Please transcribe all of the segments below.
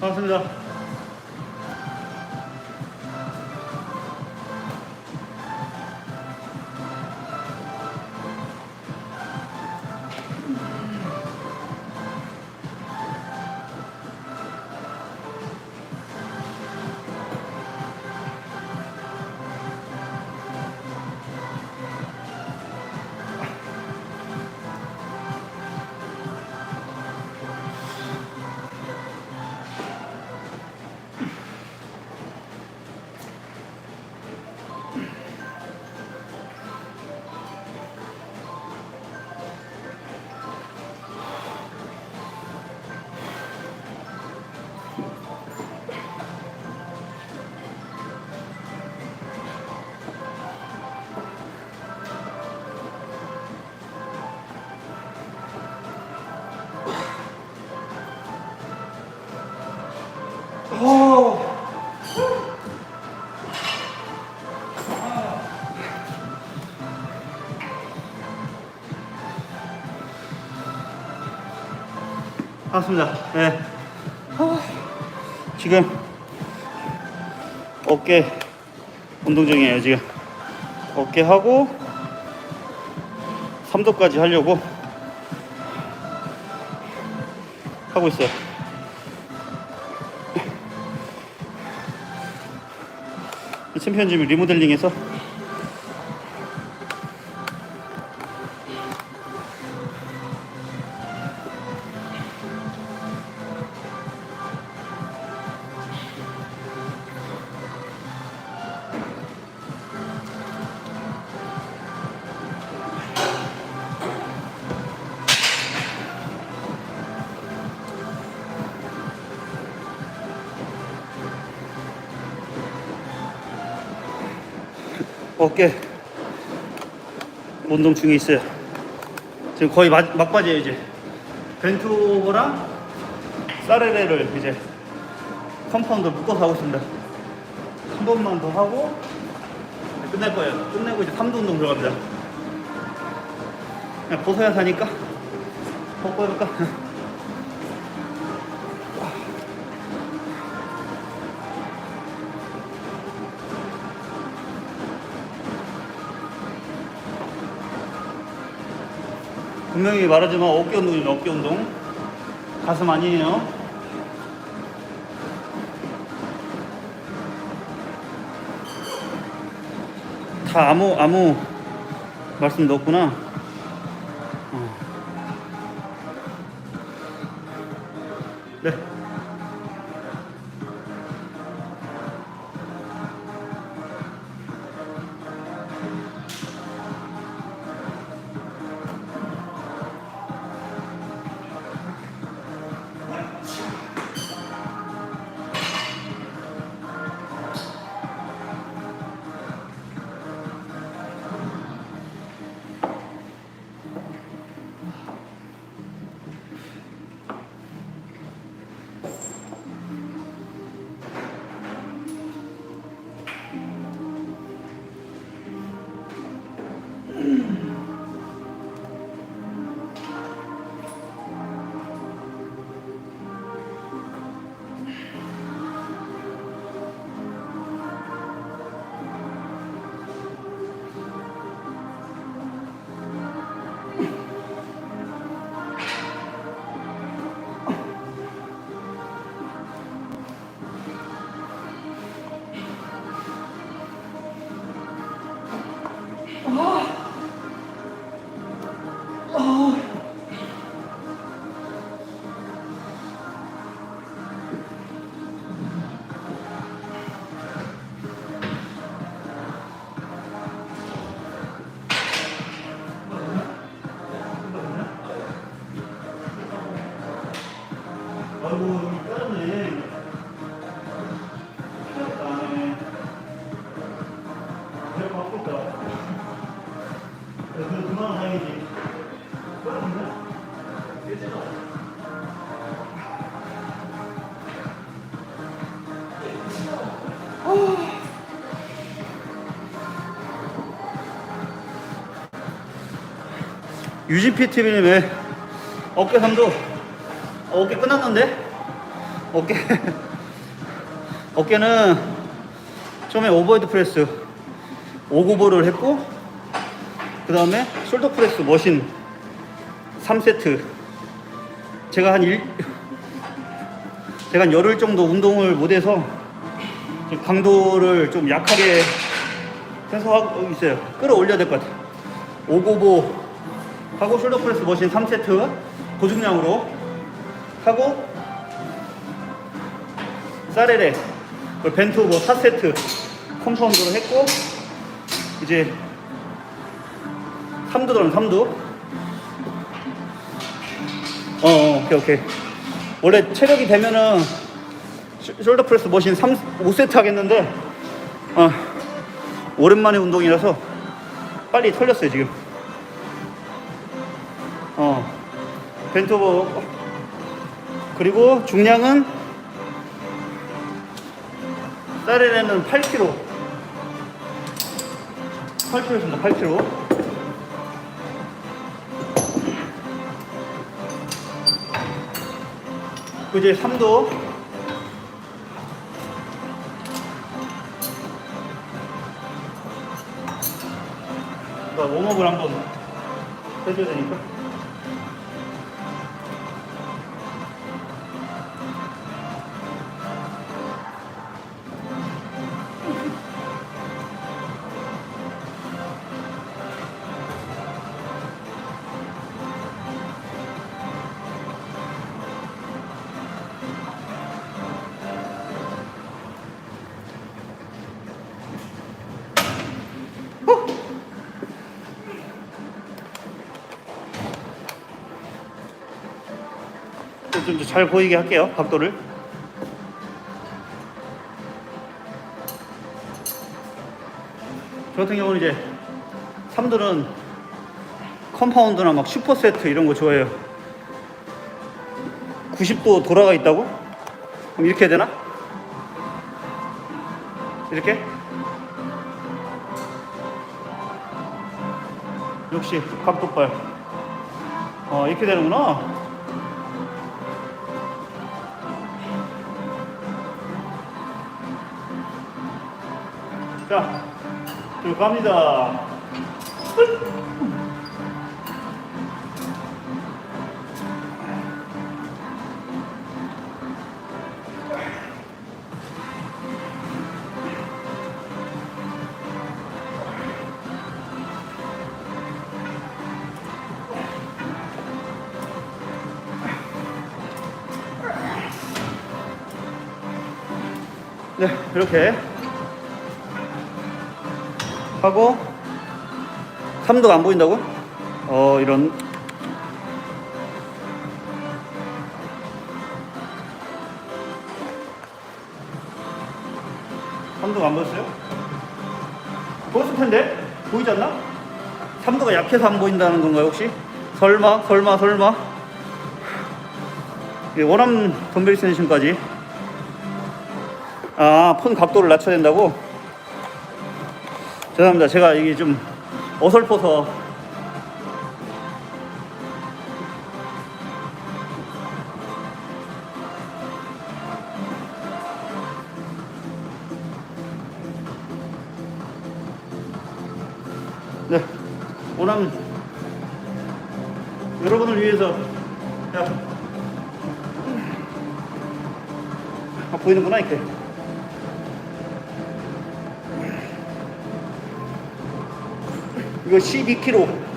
반갑습 니다. 반갑습니다. 네. 아, 지금 어깨 운동 중이에요. 지금 어깨 하고 3도까지 하려고 하고 있어요. 이 챔피언짐을 리모델링해서 어깨 운동 중에 있어요. 지금 거의 막, 막바지에요 이제. 벤투호랑 사레레를 이제 컴파운드 묶어서 하고 있습니다. 한 번만 더 하고 끝낼 거예요. 끝내고 이제 3도 운동 들어갑니다. 그냥 벗어야 사니까 벗고 해볼까? 분명히 말하지만 어깨 운동이죠 어깨 운동. 가슴 아니에요. 다 아무 아무 말씀 넣었구나 Mm-hmm. 아이고 여기 뼈네 뼈다네 내가 바꿀까 그래도 그만 다행이지 뼈인데? 뼈지도 유진 PTV님의 어깨 삼도 어깨 끝났는데? 어깨. 어깨는 처음에 오버헤드 프레스 오고보를 했고 그 다음에 숄더 프레스 머신 3세트. 제가 한 일, 제가 한 열흘 정도 운동을 못해서 강도를 좀 약하게 해서 하고 있어요. 끌어올려야 될 것 같아요. 오고보 하고 숄더 프레스 머신 3세트 고중량으로 하고 사레레 그리고 벤트 오버 4세트 컴파운드로 했고 이제 3두 들어는 3두. 어, 어 오케이 오케이. 원래 체력이 되면은 숄- 숄더 프레스 머신 3, 5세트 하겠는데 어, 오랜만에 운동이라서 빨리 털렸어요 지금. 어 벤트 오버 그리고 중량은 쌀에는 8kg 8kg입니다 8kg 그 이제 3도. 웜업을 한번 해줘야 되니까 좀 잘 보이게 할게요 각도를 저 같은 경우는 이제 3들은 컴파운드나 막 슈퍼세트 이런 거 좋아해요 90도 돌아가 있다고? 그럼 이렇게 해야 되나? 이렇게? 역시 각도빨 어 이렇게 되는구나 갑니다. 네, 이렇게 하고 3도가 안 보인다고? 어 이런 삼도가 안 보였어요? 보였을 텐데? 보이지 않나? 3도가 약해서 안 보인다는 건가요 혹시? 설마 설마 설마 이게 원암 덤벨 센션까지 아 폰 각도를 낮춰야 된다고? 죄송합니다. 제가 이게 좀 어설퍼서 네, 오남 여러분을 위해서 야, 아, 보이는구나 이렇게. 이거 12kg.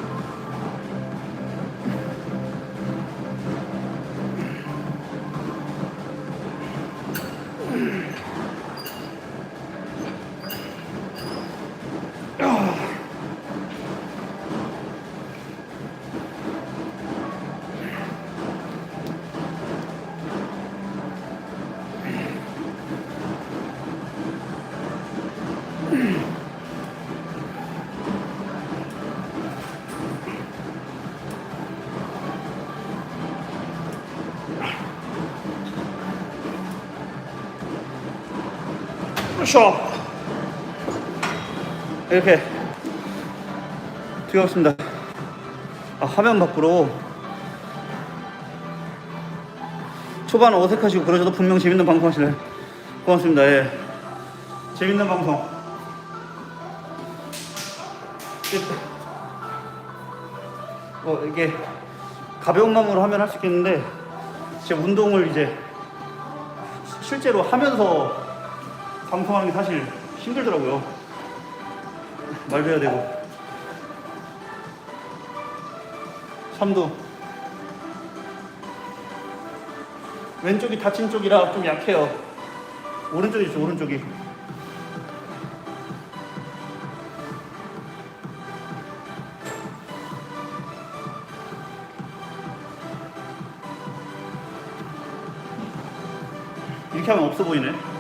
쇼 이렇게 뛰었습니다. 아, 화면 밖으로 초반 어색하시고 그러셔도 분명 재밌는 방송 하시네. 고맙습니다. 예. 재밌는 방송. 어, 이게 가벼운 마음으로 하면 할 수 있겠는데 제 운동을 이제 실제로 하면서 방송하는 게 사실 힘들더라고요. 말도 해야 되고. 삼두. 왼쪽이 다친 쪽이라 좀 약해요. 오른쪽이 있어, 오른쪽이. 이렇게 하면 없어 보이네.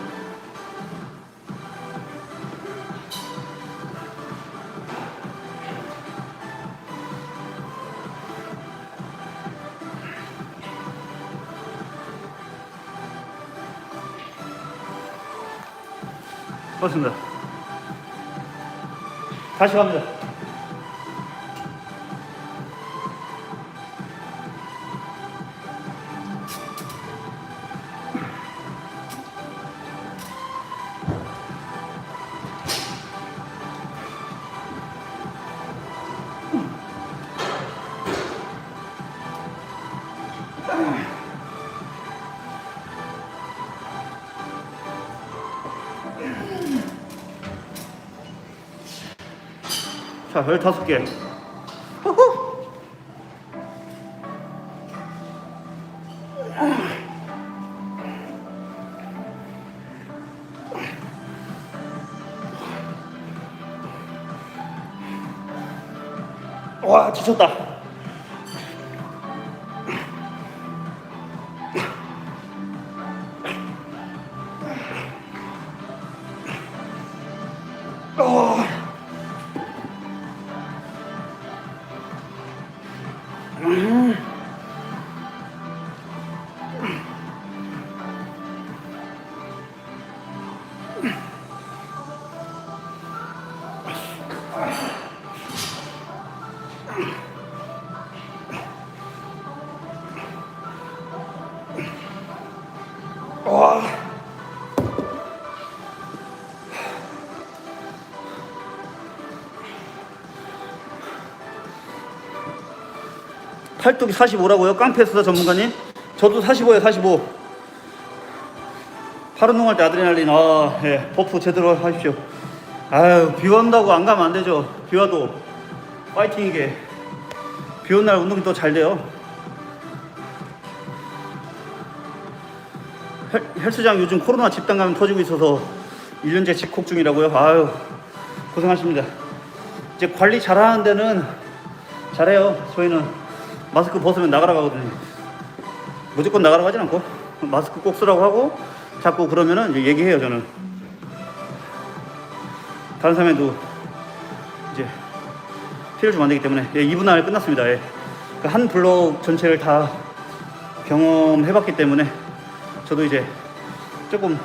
맞습니다. 다시 갑니다. 자, 15개. 와, 지쳤다. 팔뚝이 45라고요? 깡패스다 전문가님? 저도 45예요 45 팔 운동할 때 아드레날린 아, 예. 버프 제대로 하십시오. 아유 비 온다고 안 가면 안 되죠. 비 와도 파이팅 이게. 비 온 날 운동이 더 잘 돼요. 헬, 헬스장 요즘 코로나 집단 감염 터지고 있어서 1년째 직콕 중이라고요? 아유 고생하십니다. 이제 관리 잘하는 데는 잘해요 저희는 마스크 벗으면 나가라 가거든요. 무조건 나가라 가진 않고 마스크 꼭 쓰라고 하고 자꾸 그러면은 얘기해요 저는. 다른 사람에도 이제 피해를 주면 안 되기 때문에. 예, 2분 안에 끝났습니다. 예. 그한 블록 전체를 다 경험해봤기 때문에 저도 이제 조금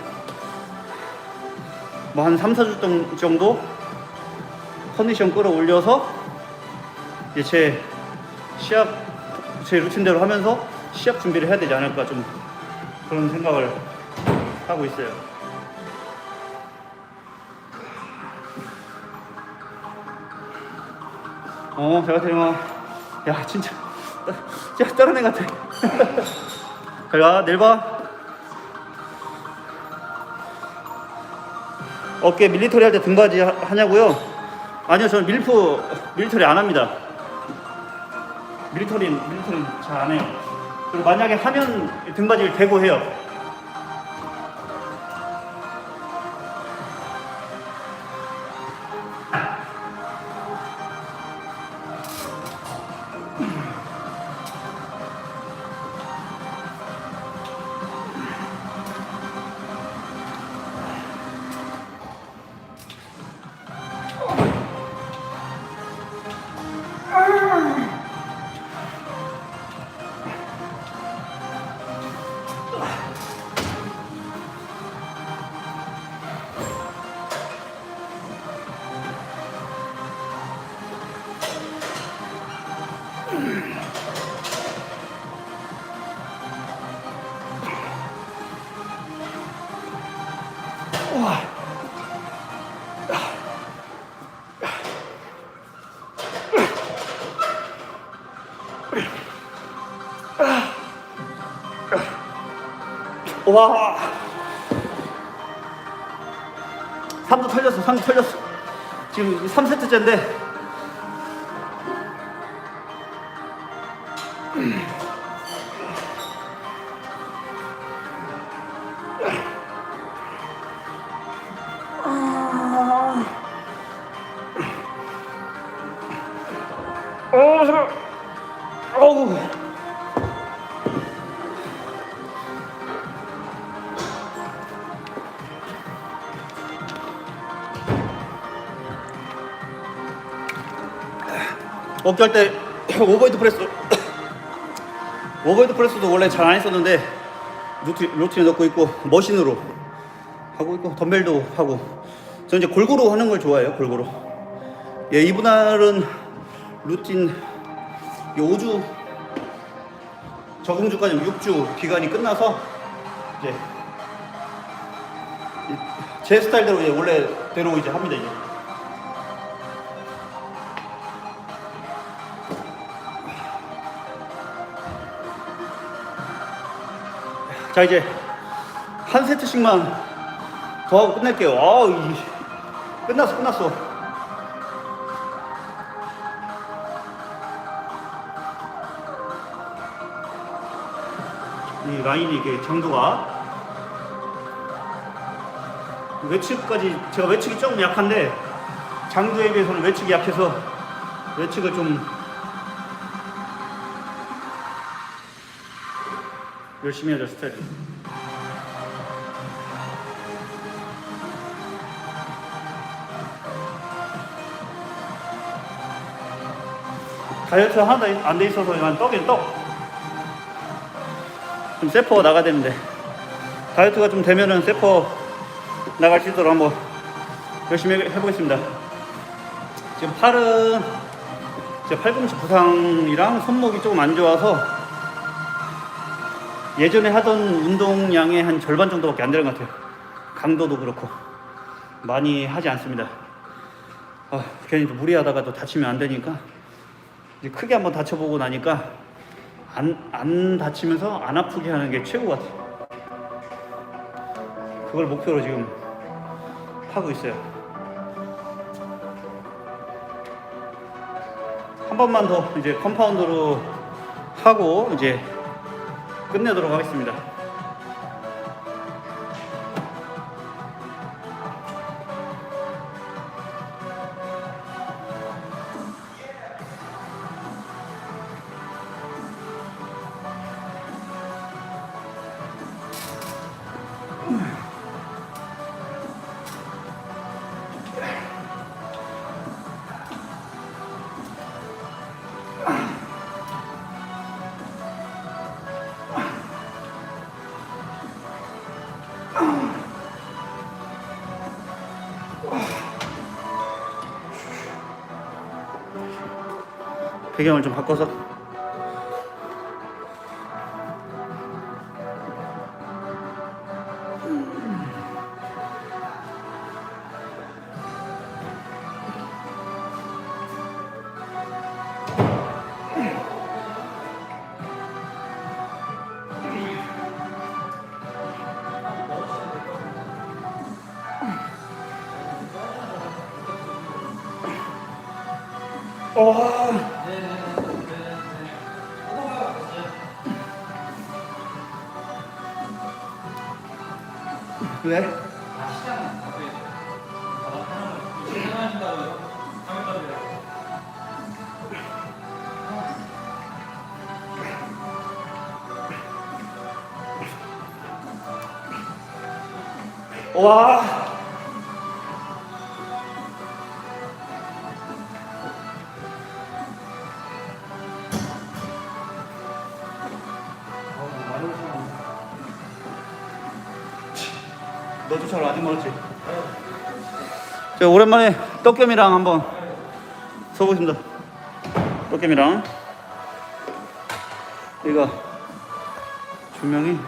뭐 한 3, 4주 정도 컨디션 끌어올려서 이제 제 시합 제 루틴대로 하면서 시합 준비를 해야 되지 않을까 좀 그런 생각을 하고 있어요. 어, 제가 태영아, 야 진짜, 진짜 다른 애 같아. 잘가 내일 봐. 어깨 밀리터리 할 때 등받이 하- 하냐고요? 아니요, 저는 밀프 밀리터리 안 합니다. 밀리터리 밀리터리 잘 안 해요. 그리고 만약에 하면 등받이를 대고 해요. 와. 3도 털렸어, 3도 털렸어. 지금 3세트째인데. 어깨 할 때 오버헤드 프레스 오버헤드 프레스도 원래 잘 안 했었는데 루틴, 루틴에 넣고 있고 머신으로 하고 있고 덤벨도 하고. 저는 이제 골고루 하는 걸 좋아해요 골고루. 예 이분할은 루틴 이 5주 적응주까지 6주 기간이 끝나서 이제 이- 제 스타일대로 이제 원래대로 이제 합니다 이제 자 이제 한 세트씩만 더 하고 끝낼게요. 아우 이 끝났어 끝났어. 이 라인이 이게 장도가 외측까지 제가 외측이 조금 약한데 장도에 비해서는 외측이 약해서 외측을 좀 열심히 하자 스타일. 다이어트 하나도 안돼 있어서 그냥 떡인 떡. 좀 세퍼 나가야 되는데 다이어트가 좀 되면은 세퍼 나갈 수 있도록 한번 열심히 해- 해보겠습니다. 지금 팔은 제 팔꿈치 부상이랑 손목이 조금 안 좋아서 예전에 하던 운동량의 한 절반 정도밖에 안 되는 것 같아요. 강도도 그렇고 많이 하지 않습니다. 아, 괜히 또 무리하다가 또 다치면 안 되니까 이제 크게 한번 다쳐보고 나니까 안, 안 다치면서 안 아프게 하는 게 최고 같아요. 그걸 목표로 지금 하고 있어요. 한 번만 더 이제 컴파운드로 하고 이제 끝내도록 하겠습니다. 배경을 좀 바꿔서 와. 왜? 와. 자 오랜만에 떡겸이랑 한번 써보겠습니다. 떡겸이랑 여기가 조명이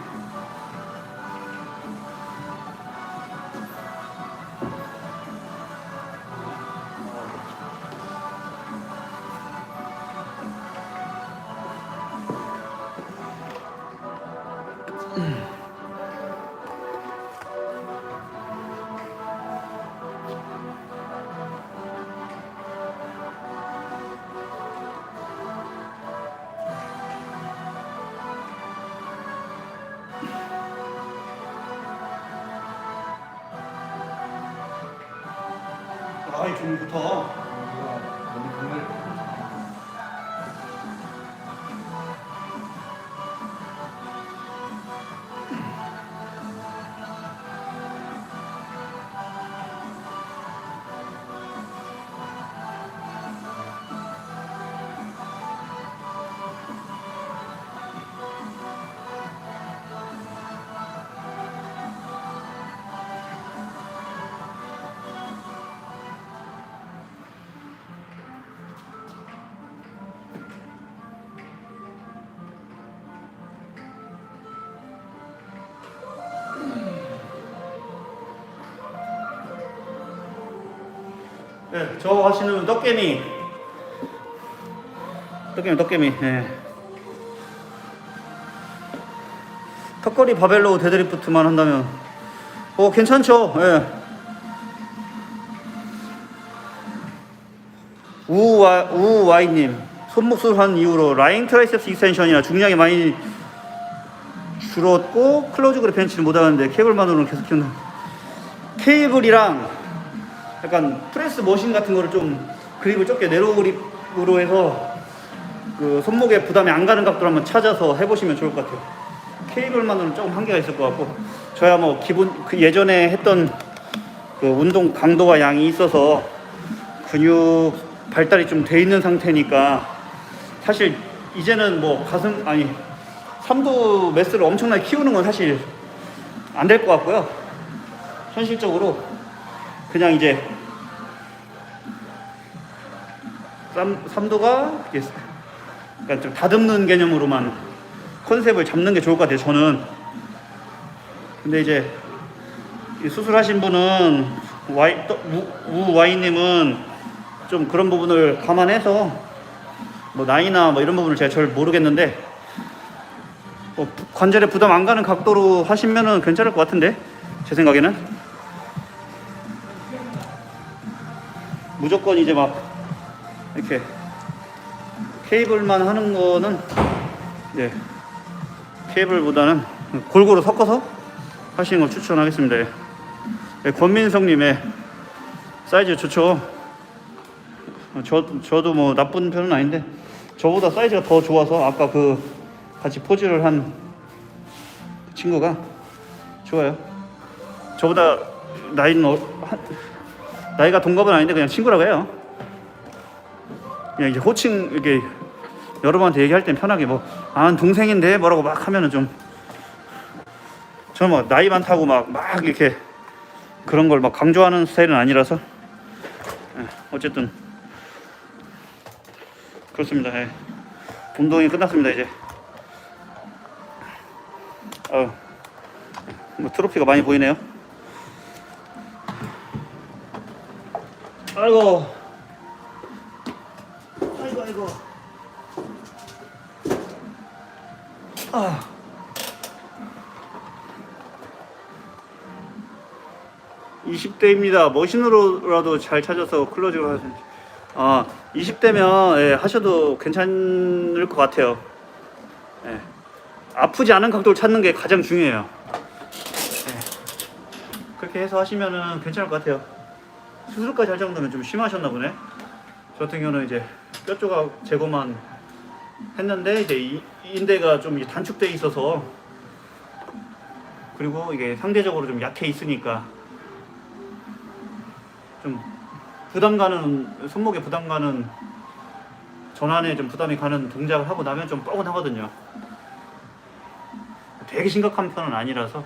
네, 저 하시는 떡개미. 떡개미, 떡개미. 예. 턱걸이 바벨로 데드리프트만 한다면, 어 괜찮죠. 예. 우와 우와이님 손목 수술한 이후로 라인 트라이셉스 익스텐션이나 중량이 많이 줄었고 클로즈 그립 벤치를 못하는데 케이블만으로는 계속 키운다. 케이블이랑 약간 프레스 머신 같은 거를 좀 그립을 좁게 내로 그립으로 해서 그 손목에 부담이 안 가는 각도를 한번 찾아서 해보시면 좋을 것 같아요. 케이블만으로는 조금 한계가 있을 것 같고 저야 뭐 기본 그 예전에 했던 그 운동 강도와 양이 있어서 근육 발달이 좀 돼 있는 상태니까 사실 이제는 뭐 가슴 아니 삼두 매스를 엄청나게 키우는 건 사실 안 될 것 같고요. 현실적으로 그냥 이제 삼, 삼도가 그러니까 좀 다듬는 개념으로만 컨셉을 잡는 게 좋을 것 같아요. 저는 근데 이제 이 수술하신 분은 와이 또, 우, 우와이님은 좀 그런 부분을 감안해서 뭐 나이나 뭐 이런 부분을 제가 잘 모르겠는데 뭐 부- 관절에 부담 안 가는 각도로 하시면은 괜찮을 것 같은데 제 생각에는 무조건 이제 막 이렇게 케이블만 하는 거는 네 케이블보다는 골고루 섞어서 하시는 걸 추천하겠습니다. 예. 예, 권민성님의 사이즈 좋죠. 어, 저 저도 뭐 나쁜 편은 아닌데 저보다 사이즈가 더 좋아서 아까 그 같이 포즈를 한그 친구가 좋아요. 저보다 나이는 어, 한- 나이가 동갑은 아닌데 그냥 친구라고 해요. 그냥 이제 호칭 이렇게 여러분한테 얘기할 땐 편하게 뭐 아 동생인데 뭐라고 막 하면은 좀 저는 뭐 나이 많다고 막 막 이렇게 그런 걸 막 강조하는 스타일은 아니라서 예, 어쨌든 그렇습니다. 예. 운동이 끝났습니다 이제. 어, 뭐 트로피가 많이 보이네요. 아이고. 아이고 아이고. 아. (20대입니다) 머신으로라도 잘 찾아서 클로징을 하세요. 아, 20대면 예, 하셔도 괜찮을 것 같아요. 예. 아프지 않은 각도를 찾는 게 가장 중요해요. 예. 그렇게 해서 하시면은 괜찮을 것 같아요. 수술까지 할 정도면 좀 심하셨나 보네. 저 같은 경우는 이제 뼈 조각 제거만 했는데 이제 이 인대가 좀 단축돼 있어서 그리고 이게 상대적으로 좀 약해 있으니까 좀 부담 가는 손목에 부담 가는 전환에 좀 부담이 가는 동작을 하고 나면 좀 뻐근하거든요. 되게 심각한 편은 아니라서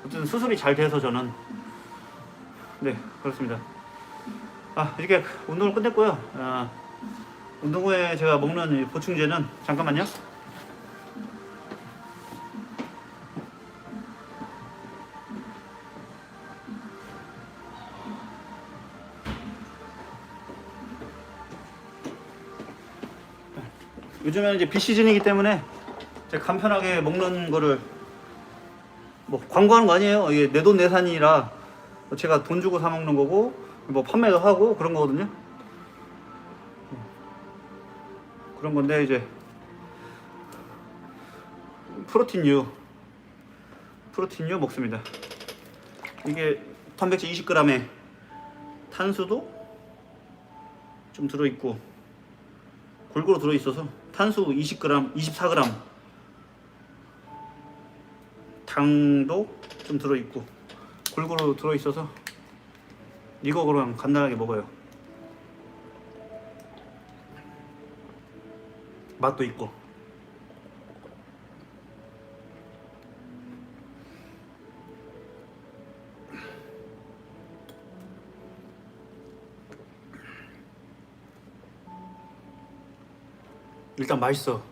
어쨌든 수술이 잘 돼서 저는 네 그렇습니다. 아 이렇게 운동을 끝냈고요. 아, 운동 후에 제가 먹는 이 보충제는 잠깐만요. 요즘에는 이제 비시즌이기 때문에 제가 간편하게 먹는 거를 뭐 광고하는 거 아니에요. 이게 내 돈 내산이라 제가 돈 주고 사 먹는 거고 뭐 판매도 하고 그런 거거든요. 그런 건데 이제 프로틴유 프로틴유 먹습니다. 이게 단백질 20g에 탄수도 좀 들어있고 골고루 들어있어서 탄수 20g, 24g 당도 좀 들어있고 골고루 들어있어서 이거 그냥 간단하게 먹어요 맛도 있고 일단 맛있어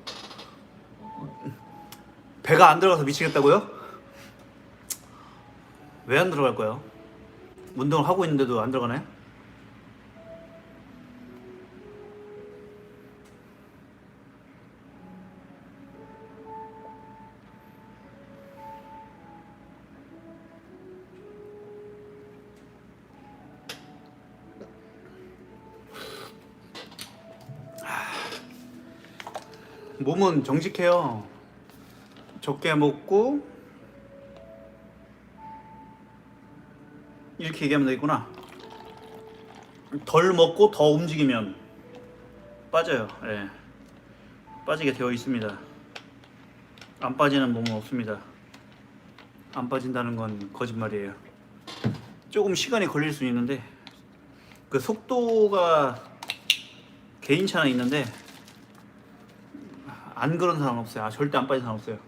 배가 안 들어가서 미치겠다고요? 왜 안 들어갈 거예요? 운동을 하고 있는데도 안 들어가나요? 몸은 정직해요. 적게 먹고 이렇게 얘기하면 되겠구나. 덜 먹고 더 움직이면 빠져요. 예. 빠지게 되어 있습니다. 안 빠지는 몸은 없습니다. 안 빠진다는 건 거짓말이에요. 조금 시간이 걸릴 수 있는데 그 속도가 개인차는 있는데 안 그런 사람 없어요. 아, 절대 안 빠진 사람 없어요.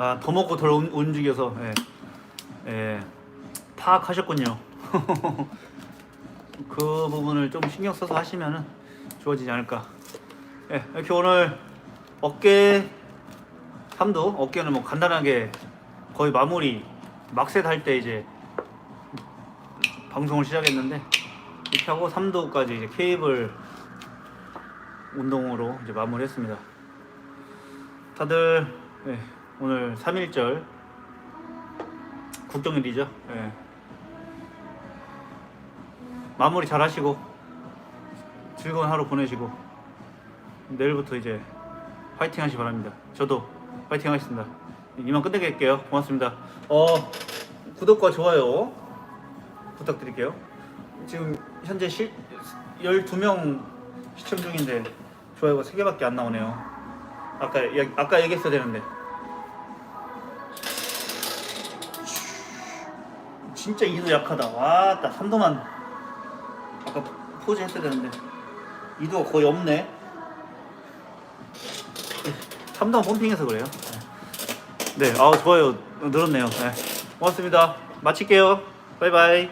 아, 더 먹고 덜 움- 움직여서 예. 예. 파악하셨군요. 그 부분을 좀 신경 써서 하시면은 좋아지지 않을까. 예, 이렇게 오늘 어깨 삼도 어깨는 뭐 간단하게 거의 마무리 막셋 할 때 이제 방송을 시작했는데 이렇게 하고 삼도까지 이제 케이블 운동으로 이제 마무리했습니다. 다들 예, 오늘 3.1절 국정일이죠. 예. 마무리 잘 하시고 즐거운 하루 보내시고 내일부터 이제 파이팅 하시기 바랍니다. 저도 파이팅 하겠습니다. 이만 끝내게할게요 고맙습니다. 어, 구독과 좋아요 부탁드릴게요. 지금 현재 실 12명 시청 중인데 좋아요가 3개밖에 안 나오네요. 아까 얘- 아까 얘기했어야 되는데. 진짜 이도 약하다. 와, 나 3도만 아까 포즈 했어야 되는데 이도가 거의 없네. 3도 펌핑해서 그래요. 네, 아 좋아요 늘었네요. 네. 고맙습니다. 마칠게요. 바이바이.